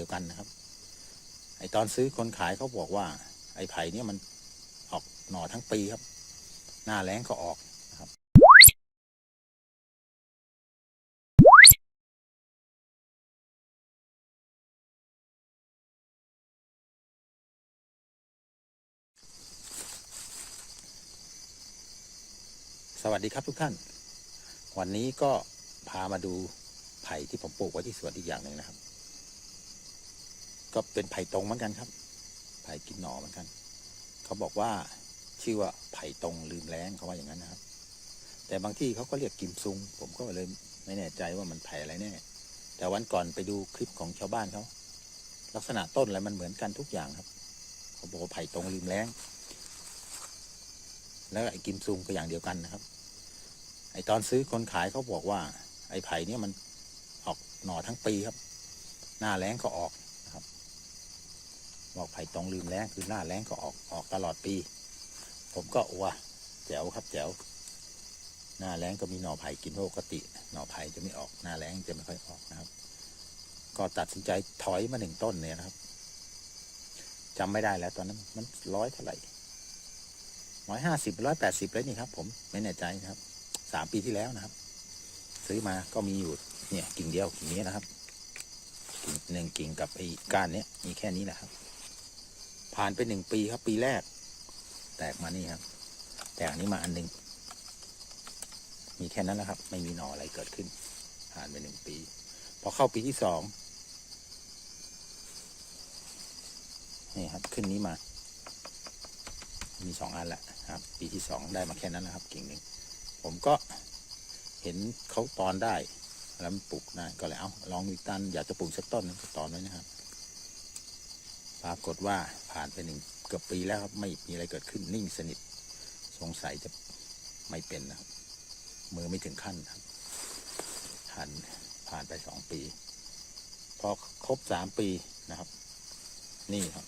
ดียวกันนะครับ ไอตอนซื้อคนขายเขาบอกว่า ไอไผ่เนี่ยมันออกหน่อทั้งปีครับ หน้าแล้งก็ออกนะครับ สวัสดีครับทุกท่าน วันนี้ก็พามาดูไผ่ที่ผมปลูกไว้ที่สวนอีกอย่างหนึ่งนะครับ ก็เป็นไผ่ตรงเหมือนกันครับ ไผ่กินหน่อเหมือนกัน เขาบอกว่าชื่อว่าไผ่ตรงลืมแล้งเขาว่าอย่างนั้นนะครับ แต่บางที่เขาก็เรียกกิมซุง ผมก็เลยไม่แน่ใจว่ามันไผ่อะไรแน่ แต่วันก่อนไปดูคลิปของชาวบ้านเขาลักษณะต้นอะไรมันเหมือนกันทุกอย่างครับ เขาบอกว่าไผ่ตรงลืมแล้งแล้วไอ้กิมซุงก็อย่างเดียวกันนะครับ ไอ้ตอนซื้อคนขายเขาบอกว่า ไอ้ไผ่เนี่ยมันออกหน่อทั้งปีครับ หน้าแล้งก็ออก นะครับอกไผ่ตรงลืมแล้งคือหน้าแล้งก็ออกออกตลอดปี ผมก็ว่าแจ๋วครับแจ๋วหน้าแล้งก็มีหน่อไผ่กินปกติ หน่อไผ่จะไม่ออกหน้าแล้งจะไม่ค่อยออกนะครับ ก็ตัดสินใจถอยมาหนึ่งต้นเนี่ยนะครับจำไม่ได้แล้วตอนนั้นมันร้อยเท่าไหร่ร้อยห้าสิบร้อยแปดสิบเลยนี่ครับ ผมไม่แน่ใจนะครับสามปีที่แล้วนะครับ ซื้อมาก็มีอยู่เนี่ยกิ่งเดียวกิ่งนี้นะครับ กิ่งหนึ่งกิ่งกับไอ้ก้านเนี้ยมีแค่นี้แหละครับ ผ่านไปหนึ่งปีครับ ปีแรก แตกมานี่ครับ แตกนี้มาอันหนึ่งมีแค่นั้นนะครับ ไม่มีหน่ออะไรเกิดขึ้น ผ่านไปหนึ่งปี พอเข้าปีที่สองนี่ครับ ขึ้นนี้มา มีสองอันแหละครับ ปีที่สองได้มาแค่นั้นนะครับ กิ่งหนึ่งผมก็เห็นเขาตอนได้แล้วปลูกได้ก็เลยเอาลองอีกตันอยากจะปลูกสักต้นหนึ่งก็ตอนไว้นะครับ ปรากฏว่าผ่านไปหนึ่งเกือบปีแล้วครับไม่มีอะไรเกิดขึ้นนิ่งสนิท สงสัยจะไม่เป็นนะครับ มือไม่ถึงขั้นครับผ่านผ่านไปสองปี พอครบสามปีนะครับ นี่ครับ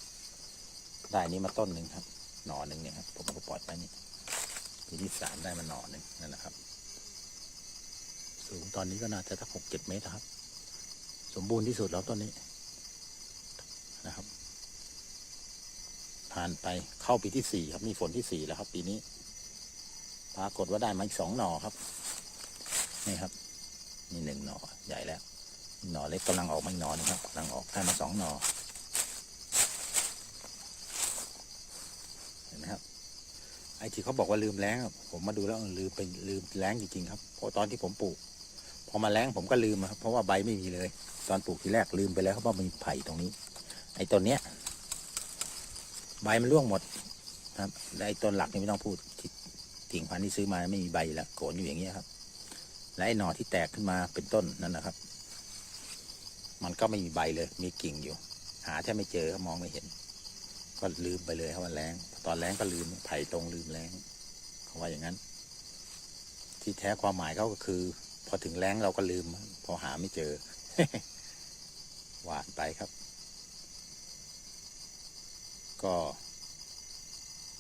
ได้นี้มาต้นหนึ่งครับ หน่อหนึ่งเนี่ยครับผมก็ปล่อยไปนี่ปีที่สามได้มาหน่อหนึ่งนั่นนะครับ สูงตอนนี้ก็น่าจะสักหกเจ็ดเมตรครับ สมบูรณ์ที่สุดแล้วต้นนี้นะครับ ผ่านไปเข้าปีที่สี่ครับนี่ฝนที่สี่แล้วครับ ปีนี้ ปรากฏว่าได้มาอีกสองหน่อครับ นี่ครับนี่หนึ่งหน่อใหญ่แล้ว หน่อเล็กกำลังออกมาอีกหน่อนึงครับกำลังออกได้มาสองหน่อเห็นไหมครับไอ้ที่เขาบอกว่าลืมแล้งผมมาดูแล้วลืมไปลืมแล้งจริงๆครับเพราะตอนที่ผมปลูกพอมาแล้งผมก็ลืมครับเพราะว่าใบไม่มีเลย ตอนปลูกทีแรกลืมไปแล้วครับว่ามีไผ่ตรงนี้ ไอ้ต้นเนี้ย ใบมันร่วงหมดครับและไอ้ต้นหลักนี่ไม่ต้องพูดที่กิ่งพันธุ์ที่ซื้อมาไม่มีใบแล้วโกนอยู่อย่างเงี้ยครับ และไอ้หน่อที่แตกขึ้นมาเป็นต้นนั่นนะครับ มันก็ไม่มีใบเลย มีกิ่งอยู่ หาแทบไม่เจอมองไม่เห็น ก็ลืมไปเลยครับว่าแรงตอนแรงก็ลืมไผ่ตรงลืมแรงเขาว่าอย่างนั้น ที่แท้ความหมายเขาก็คือ พอถึงแรงเราก็ลืม พอหาไม่เจอหวานไปครับ ก็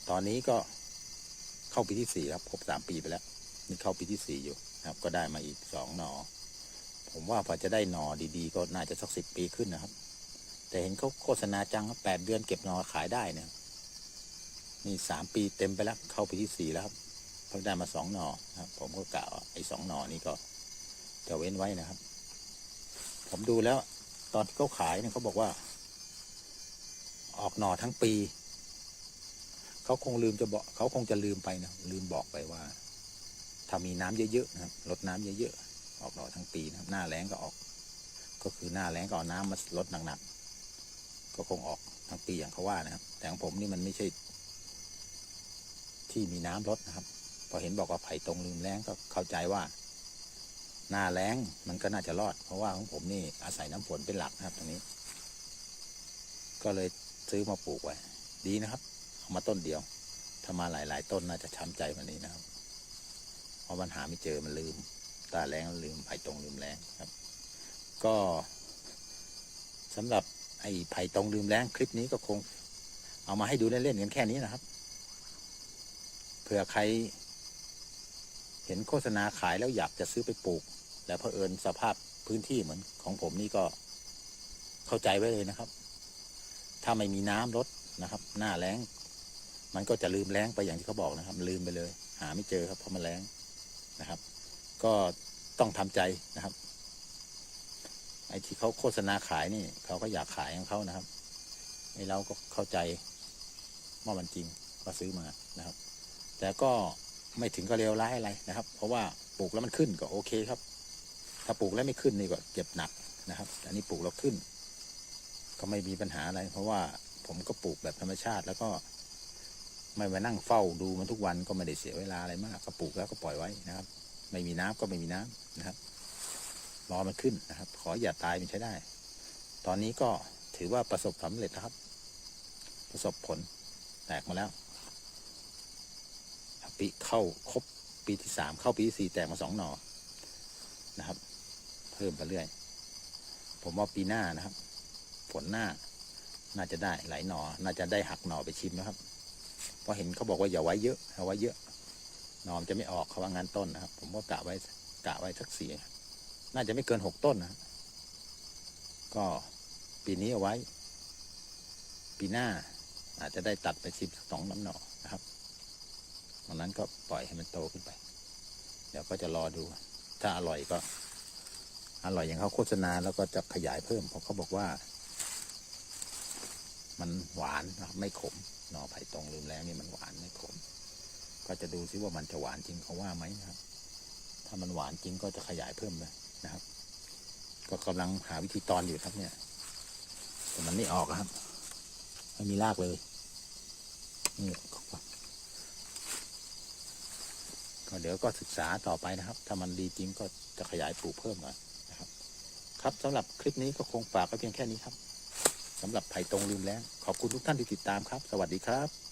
ตอนนี้ก็เข้าปีที่สี่ครับครบสามปีไปแล้ว นี่เข้าปีที่สี่อยู่นะครับ ก็ได้มาอีกสองหนอ ผมว่าพอจะได้หนอดีๆ ก็น่าจะสักสิบปีขึ้นนะครับ แต่เห็นเขาโฆษณาจังครับแปดเดือนเก็บหนอขายได้เนี่ยนี่สามปีเต็มไปแล้ว เข้าปีที่สี่แล้วครับเพิ่งได้มาสองหนอครับ ผมก็กล่าวไอ้สองหนอนี้ก็จะเว้นไว้นะครับ ผมดูแล้ว ตอนที่เขาขายเนี่ยเขาบอกว่า ออกหน่อทั้งปี เขาคงลืมจะบอกเขาคงจะลืมไปนะลืมบอกไปว่า ถ้ามีน้ำเยอะๆนะครับลดน้ำเยอะๆออกหน่อทั้งปีนะครับ หน้าแล้งก็ออก ก็คือหน้าแล้งก็เอาน้ำมาลดหนักๆก็คงออกทั้งปีอย่างเขาว่านะครับ แต่ของผมนี่มันไม่ใช่ ที่มีน้ำลดนะครับ พอเห็นบอกว่าไผ่ตรงลืมแล้งก็เข้าใจว่าหน้าแล้งมันก็น่าจะรอด เพราะว่าของผมนี่อาศัยน้ำฝนเป็นหลักนะครับตรงนี้ ก็เลย ซื้อมาปลูกไว้ ดีนะครับเอามาต้นเดียว ถ้ามาหลาย ๆ ต้นน่าจะช้ำใจวันนี้นะครับ เพราะมันหาไม่เจอมันลืม ตาแรงลืมไผ่ตรงลืมแรงครับ ก็สำหรับไอ้ไผ่ตรงลืมแรงคลิปนี้ก็คง เอามาให้ดูเล่น ๆ กันแค่นี้นะครับเผื่อใคร เห็นโฆษณาขายแล้วอยากจะซื้อไปปลูก แล้วเผอิญสภาพพื้นที่เหมือนของผมนี่ก็เข้าใจไว้เลยนะครับ ถ้าไม่มีน้ำลดนะครับ หน้าแล้ง มันก็จะลืมแล้งไปอย่างที่เขาบอกนะครับ ลืมไปเลย หาไม่เจอครับเพราะมันแล้งนะครับ ก็ต้องทำใจนะครับไอ้ที่เขาโฆษณาขายนี่เขาก็อยากขายของเขานะครับไอ้เราก็เข้าใจว่ามันจริงก็ซื้อมานะครับ แต่ก็ไม่ถึงก็เลวร้ายอะไรนะครับ เพราะว่าปลูกแล้วมันขึ้นก็โอเคครับ ถ้าปลูกแล้วไม่ขึ้นนี่ก็เจ็บหนักนะครับแต่อันนี้ปลูกแล้วขึ้น ก็ไม่มีปัญหาอะไร เพราะว่าผมก็ปลูกแบบธรรมชาติแล้วก็ ไม่มานั่งเฝ้าดูมันทุกวันก็ไม่ได้เสียเวลาอะไรมาก ก็ปลูกแล้วก็ปล่อยไว้นะครับ ไม่มีน้ำก็ไม่มีน้ำนะครับ รอมันขึ้นนะครับ ขออย่าตายมันใช้ได้ ตอนนี้ก็ถือว่าประสบความสำเร็จนะครับ ประสบผลแตกมาแล้วปีเข้าครบปีที่สามเข้าปีที่สี่แตกมาสองหน่อนะครับ เพิ่มไปเรื่อย ผมว่าปีหน้านะครับ ผลหน้า น่าจะได้หลายหน่อน่าจะได้หักหน่อไปชิมนะครับ เพราะเห็นเขาบอกว่าอย่าไว้เยอะเอาไว้เยอะหน่อมจะไม่ออกเขาว่างานต้นนะครับ ผมก็กะไว้กะไว้สักสี่น่าจะไม่เกินหกต้นนะก็ปีนี้เอาไว้ ปีหน้า อาจจะได้ตัดไปสิบสองน้ำหน่อนะครับตอนนั้นก็ปล่อยให้มันโตขึ้นไป เดี๋ยวก็จะรอดู ถ้าอร่อยก็ อร่อยอย่างเขาโฆษณาแล้วก็จะขยายเพิ่ม เพราะเขาบอกว่า มันหวานนะครับไม่ขมหน่อไผ่ตรงลืมแล้วนี่มันหวานไม่ขม ก็จะดูซิว่ามันจะหวานจริงเขาว่าไหมนะครับ ถ้ามันหวานจริงก็จะขยายเพิ่มเลยนะครับ ก็กำลังหาวิธีตอนอยู่ครับเนี่ยแต่มันไม่ออกครับไม่มีรากเลยนี่ก็เดี๋ยวก็ศึกษาต่อไปนะครับ ถ้ามันดีจริงก็จะขยายปลูกเพิ่มหน่อยนะครับ ครับสำหรับคลิปนี้ก็คงฝากไว้เพียงแค่นี้ครับ สำหรับไผ่ตรงลืมแล้งขอบคุณทุกท่านที่ติดตามครับ สวัสดีครับ